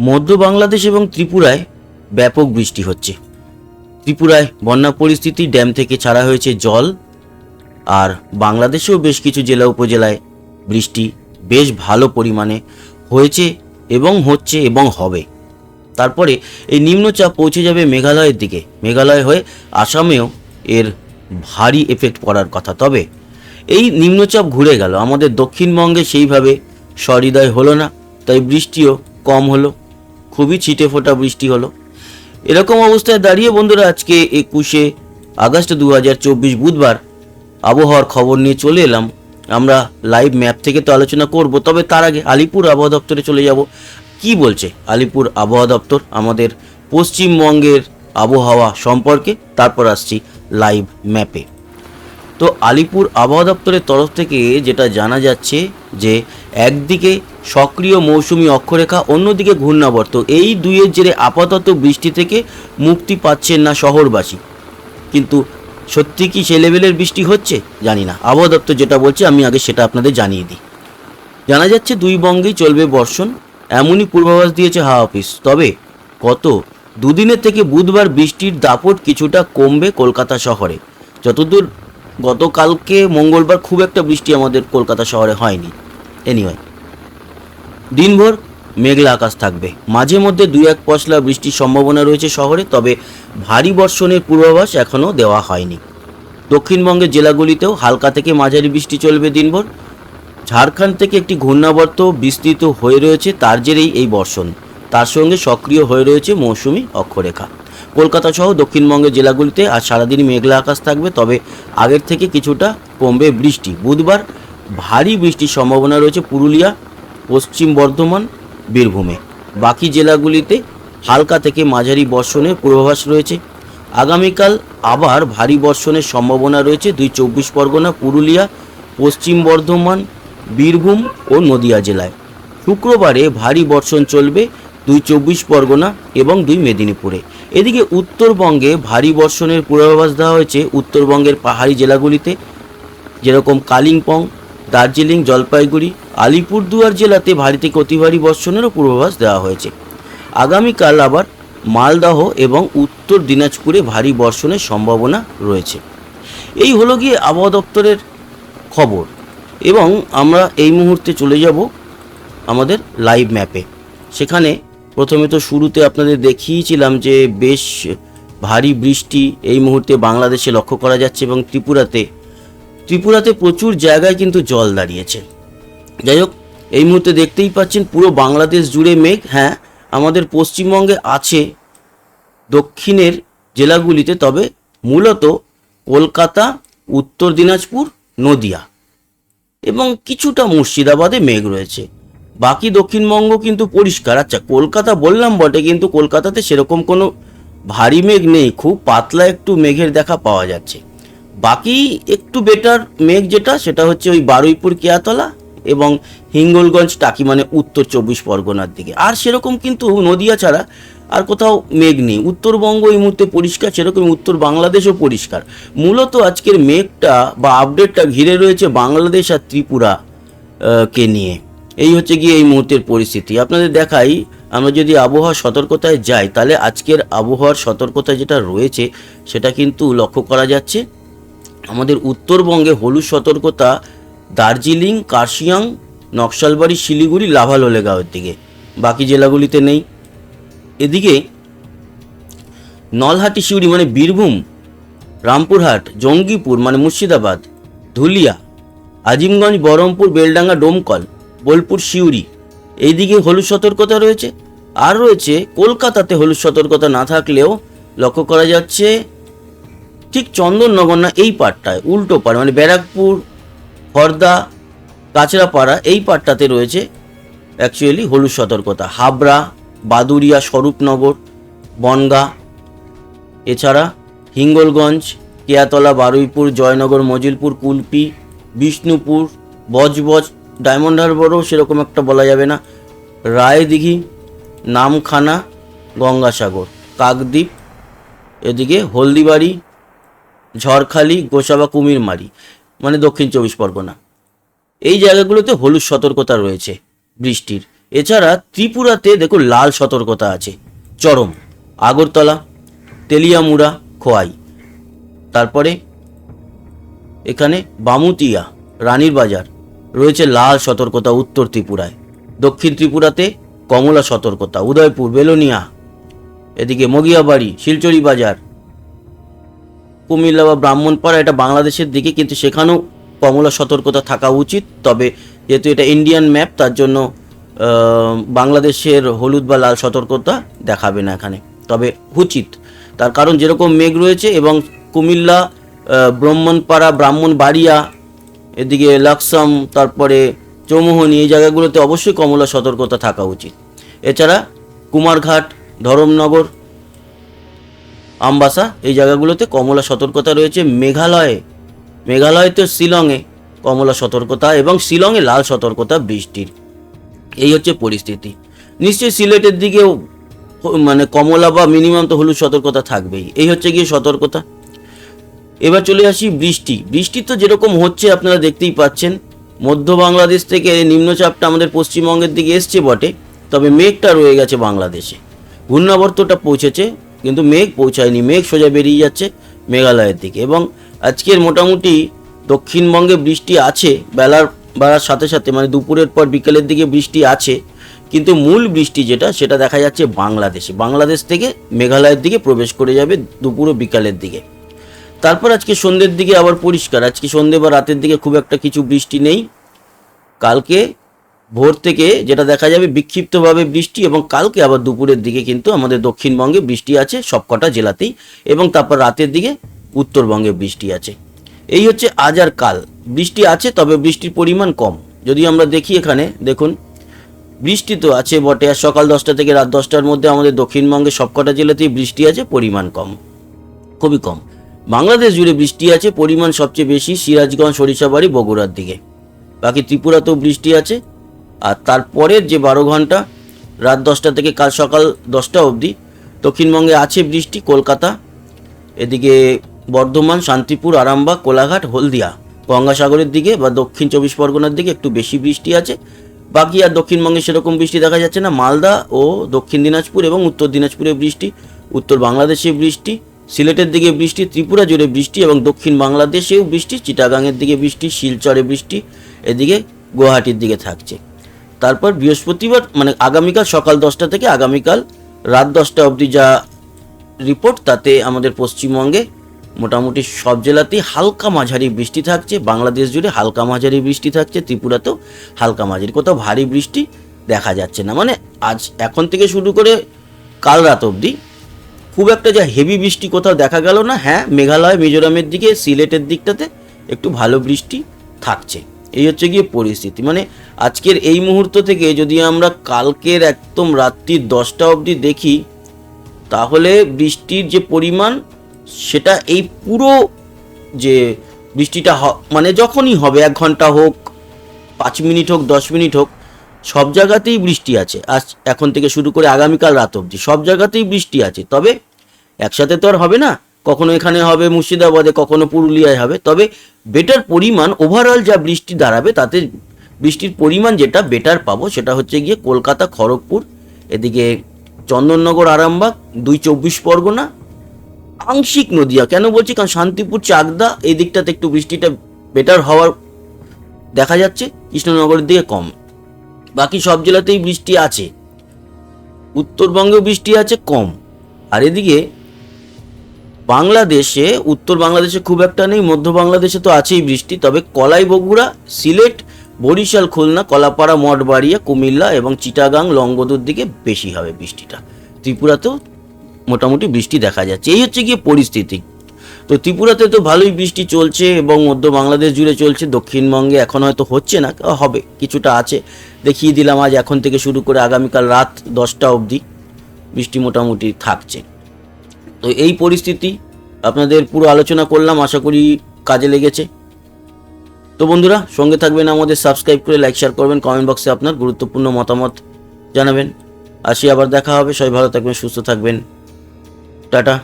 মধ্য বাংলাদেশ এবং ত্রিপুরায় ব্যাপক বৃষ্টি হচ্ছে। ত্রিপুরায় বন্যা পরিস্থিতি, ড্যাম থেকে ছাড়া হয়েছে জল, আর বাংলাদেশেও বেশ কিছু জেলা উপজেলায় বৃষ্টি বেশ ভালো পরিমাণে হয়েছে এবং হচ্ছে এবং হবে। তারপরে এই নিম্নচাপ পৌঁছে যাবে মেঘালয়ের দিকে। মেঘালয় হয়ে আসামেও এর ভারী এফেক্ট পড়ার কথা। তবে এই নিম্নচাপ ঘুরে গেল। আমাদের দক্ষিণবঙ্গে সেইভাবে সহৃদয় হলো না, তাই বৃষ্টিও কম হলো। খুবই ছিটে ফোটা বৃষ্টি হলো। এরকম অবস্থায় দাঁড়িয়ে বন্ধুরা আজকে একুশে আগস্ট দু হাজার চব্বিশ বুধবার আবহাওয়ার খবর নিয়ে চলে এলাম। আমরা লাইভ ম্যাপ থেকে তো আলোচনা করব, তবে তার আগে আলিপুর আবহাওয়া দপ্তরে চলে যাব। কি বলছে আলিপুর আবহাওয়া দপ্তর? আমাদের পশ্চিমবঙ্গের আবহাওয়া সম্পর্কে, তারপর আসছি লাইভ ম্যাপে তো আলিপুর আবহাওয়া দপ্তরের তরফ থেকে যেটা জানা যাচ্ছে যে, একদিকে সক্রিয় মৌসুমি অক্ষরেখা অন্যদিকে ঘূর্ণাবর্ত। এই দুইয়ের জেরে আপাতত বৃষ্টি থেকে মুক্তি পাচ্ছেন না শহরবাসী। কিন্তু সত্যি কি সে লেভেলের বৃষ্টি হচ্ছে? জানি না। আবহাওয়া দপ্তর যেটা বলছে, আমি আগে সেটা আপনাদের জানিয়ে দিই। জানা যাচ্ছে দুই বঙ্গেই চলবে বর্ষণ, এমনই পূর্বাভাস দিয়েছে হাওয়া অফিস। তবে কত দুদিনের থেকে বুধবার বৃষ্টির দাপট কিছুটা কমবে কলকাতা শহরে। যতদূর গতকালকে মঙ্গলবার খুব একটা বৃষ্টি আমাদের কলকাতা শহরে হয়নি। এনিওয়ে দিনভর মেঘলা আকাশ থাকবে। মাঝে মধ্যে দুই এক পশলা বৃষ্টির সম্ভাবনা রয়েছে শহরে, তবে ভারী বর্ষণের পূর্বাভাস এখনও দেওয়া হয়নি। দক্ষিণবঙ্গের জেলাগুলিতেও হালকা থেকে মাঝারি বৃষ্টি চলবে দিনভর। ঝাড়খণ্ড থেকে একটি ঘূর্ণাবর্ত বিস্তৃত হয়ে রয়েছে তার জেরেই এই বর্ষণ। তার সঙ্গে সক্রিয় হয়ে রয়েছে মৌসুমি অক্ষরেখা। কলকাতা সহ দক্ষিণবঙ্গের জেলাগুলিতে আজ সারাদিন মেঘলা আকাশ থাকবে, তবে আগের থেকে কিছুটা কমবে বৃষ্টি। বুধবার ভারী বৃষ্টির সম্ভাবনা রয়েছে পুরুলিয়া পশ্চিম বর্ধমান, বীরভূমে। বাকি জেলাগুলিতে হালকা থেকে মাঝারি বর্ষণের পূর্বাভাস রয়েছে। আগামীকাল আবার ভারী বর্ষণের সম্ভাবনা রয়েছে। দুই চব্বিশ পরগনা, পুরুলিয়া, পশ্চিম বর্ধমান, বীরভূম ও নদিয়া জেলায়। শুক্রবারে ভারী বর্ষণ চলবে দুই চব্বিশ পরগনা এবং দুই মেদিনীপুরে। এদিকে উত্তরবঙ্গে ভারী বর্ষণের পূর্বাভাস দেওয়া হয়েছে। উত্তরবঙ্গের পাহাড়ি জেলাগুলিতে যেরকম কালিম্পং, দার্জিলিং, জলপাইগুড়ি আলিপুরদুয়ার জেলাতে ভারী থেকে অতি ভারী বর্ষণেরও পূর্বাভাস দেওয়া হয়েছে। আগামীকাল আবার মালদহ এবং উত্তর দিনাজপুরে ভারী বর্ষণের সম্ভাবনা রয়েছে। এই হলো গিয়ে আবহাওয়া দপ্তরের খবর এবং আমরা এই মুহূর্তে চলে যাব আমাদের লাইভ ম্যাপে সেখানে প্রথমে তো শুরুতে আপনাদের দেখিয়েছিলাম যে বেশ ভারী বৃষ্টি এই মুহূর্তে বাংলাদেশে লক্ষ্য করা যাচ্ছে এবং ত্রিপুরাতে। ত্রিপুরাতে প্রচুর জায়গায় কিন্তু জল দাঁড়িয়েছে। যাই হোক এই মুহূর্তে দেখতেই পাচ্ছেন পুরো বাংলাদেশ জুড়ে মেঘ হ্যাঁ আমাদের পশ্চিমবঙ্গে আছে দক্ষিণের জেলাগুলিতে, তবে মূলত কলকাতা, উত্তর দিনাজপুর, নদিয়া এবং কিছুটা মুর্শিদাবাদে মেঘ রয়েছে। বাকি দক্ষিণবঙ্গ কিন্তু পরিষ্কার। আচ্ছা কলকাতা বললাম বটে, কিন্তু কলকাতাতে সেরকম কোনো ভারী মেঘ নেই, খুব পাতলা একটু মেঘের দেখা পাওয়া যাচ্ছে। বাকি একটু বেটার মেঘ যেটা, সেটা হচ্ছে ওই বারুইপুর, কেয়াতলা এবং হিঙ্গলগঞ্জ টাকি মানে উত্তর চব্বিশ পরগনার দিকে। আর সেরকম কিন্তু নদিয়া ছাড়া আর কোথাও মেঘ নেই। উত্তরবঙ্গ এই মুহূর্তে পরিষ্কার, সেরকম উত্তর বাংলাদেশও পরিষ্কার। মূলত আজকের মেঘটা বা আপডেটটা ঘিরে রয়েছে বাংলাদেশ আর ত্রিপুরা কে নিয়ে। এই হচ্ছে গিয়ে এই মুহূর্তের পরিস্থিতি। আপনাদের দেখাই, আমরা যদি আবহাওয়া সতর্কতায় যাই, তাহলে আজকের আবহাওয়ার সতর্কতা যেটা রয়েছে, সেটা কিন্তু লক্ষ্য করা যাচ্ছে। আমাদের উত্তরবঙ্গে হলুদ সতর্কতা দার্জিলিং, কার্শিয়াং, নকশালবাড়ি, শিলিগুড়ি লাভা লোলেগাঁওয়ের দিকে। বাকি জেলাগুলিতে নেই। এদিকে নলহাটি, শিউড়ি মানে বীরভূম, রামপুরহাট, জঙ্গিপুর মানে মুর্শিদাবাদ, ধুলিয়া, আজিমগঞ্জ, বহরমপুর, বেলডাঙ্গা, ডোমকল, বোলপুর শিউরি এইদিকে হলুদ সতর্কতা রয়েছে। আর রয়েছে কলকাতাতে হলুদ সতর্কতা না থাকলেও লক্ষ্য করা যাচ্ছে, ঠিক চন্দননগর না এই পাটটায় উল্টো পাড় মানে ব্যারাকপুর হরদা কাঁচরাপাড়া এই পাটটাতে রয়েছে অ্যাকচুয়ালি হলুদ সতর্কতা। হাবড়া বাদুরিয়া স্বরূপনগর, বনগা, এছাড়া হিঙ্গলগঞ্জ, কেয়াতলা, বারুইপুর, জয়নগর, মজিলপুর, কুলপি, বিষ্ণুপুর, বজবজ, ডায়মন্ড হারবারও সেরকম একটা বলা যাবে না। রায়দিঘি, নামখানা, গঙ্গাসাগর, কাকদ্বীপ, এদিকে হলদিবাড়ি, ঝড়খালি, গোসাবা কুমিরমারি। মানে দক্ষিণ চব্বিশ পরগনা। এই জায়গাগুলোতে হলুদ সতর্কতা রয়েছে বৃষ্টির। এছাড়া ত্রিপুরাতে দেখুন লাল সতর্কতা আছে, চরম। আগরতলা, তেলিয়ামুড়া, খোয়াই। তারপরে এখানে বামুতিয়া, রানীর বাজার, রয়েছে লাল সতর্কতা উত্তর ত্রিপুরায়। দক্ষিণ ত্রিপুরাতে কমলা সতর্কতা, উদয়পুর, বেলোনিয়া। এদিকে মগিয়াবাড়ি, শিলচরি বাজার কুমিল্লা বা ব্রাহ্মণপাড়া এটা বাংলাদেশের দিকে, কিন্তু সেখানেও কমলা সতর্কতা থাকা উচিত। তবে যেহেতু এটা ইন্ডিয়ান ম্যাপ তার জন্য বাংলাদেশের হলুদ বা লাল সতর্কতা দেখাবে না এখানে। তবে উচিত। তার কারণ যেরকম মেঘ রয়েছে এবং কুমিল্লা ব্রাহ্মণপাড়া, ব্রাহ্মণবাড়িয়া, এদিকে লাকসাম, তারপরে চৌমোহনী, এই জায়গাগুলোতে অবশ্যই কমলা সতর্কতা থাকা উচিত। এছাড়া কুমারঘাট, ধরমনগর আমবাসা, এই জায়গাগুলোতে কমলা সতর্কতা রয়েছে। মেঘালয়ে মেঘালয়তে শিলংয়ে কমলা সতর্কতা এবং শিলংয়ে লাল সতর্কতা বৃষ্টির। এই হচ্ছে পরিস্থিতি। নিশ্চয়ই সিলেটের দিকেও মানে কমলা বা মিনিমাম তো হলুদ সতর্কতা থাকবেই। এই হচ্ছে গিয়ে সতর্কতা। এবার চলে আসি বৃষ্টি। বৃষ্টি তো যেরকম হচ্ছে আপনারা দেখতেই পাচ্ছেন, মধ্য বাংলাদেশ থেকে নিম্নচাপটা আমাদের পশ্চিমবঙ্গের দিকে এসছে বটে, তবে মেঘটা রয়ে গেছে বাংলাদেশে। ঘূর্ণাবর্তটা পৌঁছেছে কিন্তু মেঘ পৌঁছায়নি। মেঘ সোজা বেরিয়ে যাচ্ছে মেঘালয়ের দিকে এবং আজকের মোটামুটি দক্ষিণবঙ্গে বৃষ্টি আছে, বেলার বাড়ার সাথে সাথে মানে দুপুরের পর বিকেলের দিকে বৃষ্টি আছে, কিন্তু মূল বৃষ্টি যেটা, সেটা দেখা যাচ্ছে বাংলাদেশে। বাংলাদেশ থেকে মেঘালয়ের দিকে প্রবেশ করে যাবে দুপুর ও বিকালের দিকে। তারপর আজকে সন্ধ্যের দিকে আবার পরিষ্কার। আজকে সন্ধ্যে বা রাতের দিকে খুব একটা কিছু বৃষ্টি নেই। কালকে ভোর থেকে যেটা দেখা যাবে বিক্ষিপ্তভাবে বৃষ্টি এবং কালকে আবার দুপুরের দিকে কিন্তু আমাদের দক্ষিণবঙ্গে বৃষ্টি আছে সবকটা জেলাতেই এবং তারপর রাতের দিকে উত্তরবঙ্গে বৃষ্টি আছে। এই হচ্ছে আজ আর কাল। বৃষ্টি আছে, তবে বৃষ্টির পরিমাণ কম। যদি আমরা দেখি এখানে, দেখুন, বৃষ্টি তো আছে বটে। আর সকাল দশটা থেকে রাত দশটার মধ্যে আমাদের দক্ষিণবঙ্গে সবকটা জেলাতেই বৃষ্টি আছে, পরিমাণ কম। খুবই কম। বাংলাদেশ জুড়ে বৃষ্টি আছে, পরিমাণ সবচেয়ে বেশি সিরাজগঞ্জ, সরিষাবাড়ি, বগুড়ার দিকে। বাকি ত্রিপুরাতেও বৃষ্টি আছে। আর তারপরের যে বারো ঘণ্টা, রাত দশটা থেকে কাল সকাল দশটা অবধি দক্ষিণবঙ্গে আছে বৃষ্টি, কলকাতা, এদিকে বর্ধমান, শান্তিপুর, আরামবাগ, কোলাঘাট, হলদিয়া। গঙ্গাসাগরের দিকে বা দক্ষিণ চব্বিশ পরগনার দিকে একটু বেশি বৃষ্টি আছে। বাকি আর দক্ষিণবঙ্গে সেরকম বৃষ্টি দেখা যাচ্ছে না। মালদা ও দক্ষিণ দিনাজপুর এবং উত্তর দিনাজপুরে বৃষ্টি, উত্তর বাংলাদেশে বৃষ্টি, সিলেটের দিকে বৃষ্টি, ত্রিপুরা জুড়ে বৃষ্টি এবং দক্ষিণ বাংলাদেশেও বৃষ্টি, চিটাগাংয়ের দিকে বৃষ্টি, শিলচরে বৃষ্টি, এদিকে গুয়াহাটির দিকে থাকছে। তারপর বৃহস্পতিবার মানে আগামীকাল সকাল দশটা থেকে আগামীকাল রাত দশটা অবধি যা রিপোর্ট তাতে আমাদের পশ্চিমবঙ্গে মোটামুটি সব জেলাতেই হালকা মাঝারি বৃষ্টি থাকছে। বাংলাদেশ জুড়ে হালকা মাঝারি বৃষ্টি থাকছে, ত্রিপুরাতেও হালকা মাঝারি। কোথাও ভারী বৃষ্টি দেখা যাচ্ছে না। মানে আজ এখন থেকে শুরু করে কাল রাত অবধি খুব একটা যা হেভি বৃষ্টি কোথাও দেখা গেল না। হ্যাঁ মেঘালয়, মিজোরামের দিকে, সিলেটের দিকটাতে একটু ভালো বৃষ্টি থাকছে। এই হচ্ছে গিয়ে পরিস্থিতি। মানে আজকের এই মুহূর্ত থেকে যদি আমরা কালকের একদম রাত্রি দশটা অবধি দেখি, তাহলে বৃষ্টির যে পরিমাণ, সেটা এই পুরো যে বৃষ্টিটা মানে যখনই হবে, এক ঘণ্টা হোক, পাঁচ মিনিট হোক, দশ মিনিট হোক, সব জায়গাতেই বৃষ্টি আছে। আজ এখন থেকে শুরু করে আগামীকাল রাত অবধি সব জায়গাতেই বৃষ্টি আছে। তবে একসাথে তো আর হবে না। কখনো এখানে হবে মুর্শিদাবাদে, কখনো পুরুলিয়ায় হবে। তবে বেটার পরিমাণ ওভারঅল যা বৃষ্টি দাঁড়াবে, তাতে বৃষ্টির পরিমাণ যেটা বেটার পাবো সেটা হচ্ছে গিয়ে কলকাতা, খড়গপুর, এদিকে চন্দননগর, আরামবাগ, দুই চব্বিশ পরগনা, আংশিক নদিয়া। কেন বলছি? কারণ শান্তিপুর, চাকদা, এই দিকটাতে একটু বৃষ্টিটা বেটার হওয়ার দেখা যাচ্ছে, কৃষ্ণনগরের দিকে কম। বাকি সব জেলাতেই বৃষ্টি আছে। উত্তরবঙ্গেও বৃষ্টি আছে, কম। আর এদিকে বাংলাদেশে, উত্তর বাংলাদেশে খুব একটা নেই, মধ্য বাংলাদেশে তো আছেই বৃষ্টি, তবে কলাই বগুড়া সিলেট, বরিশাল, খুলনা, কলাপাড়া, মঠবাড়িয়া, কুমিল্লা এবং চিটাগাং, লংগদুর দিকে বেশি হবে বৃষ্টিটা। ত্রিপুরাতেও মোটামুটি বৃষ্টি দেখা যাচ্ছে। এই হচ্ছে গিয়ে পরিস্থিতি। তো ত্রিপুরাতে তো ভালোই বৃষ্টি চলছে এবং মধ্য বাংলাদেশ জুড়ে চলছে, দক্ষিণবঙ্গে এখন হয়তো হচ্ছে না হবে, কিছুটা আছে। দেখিয়ে দিলাম আজ এখন থেকে শুরু করে আগামীকাল রাত দশটা অবধি বৃষ্টি মোটামুটি থাকছে। তো এই পরিস্থিতি আপনাদের পুরো আলোচনা করলাম, আশা করি কাজে লেগেছে। তো বন্ধুরা, সঙ্গে থাকবেন আমাদের সাবস্ক্রাইব করে লাইক শেয়ার করবেন কমেন্ট বক্সে আপনার গুরুত্বপূর্ণ মতামত জানাবেন। আসি, আবার দেখা হবে। সবাই ভালো থাকবেন, সুস্থ থাকবেন। টাটা।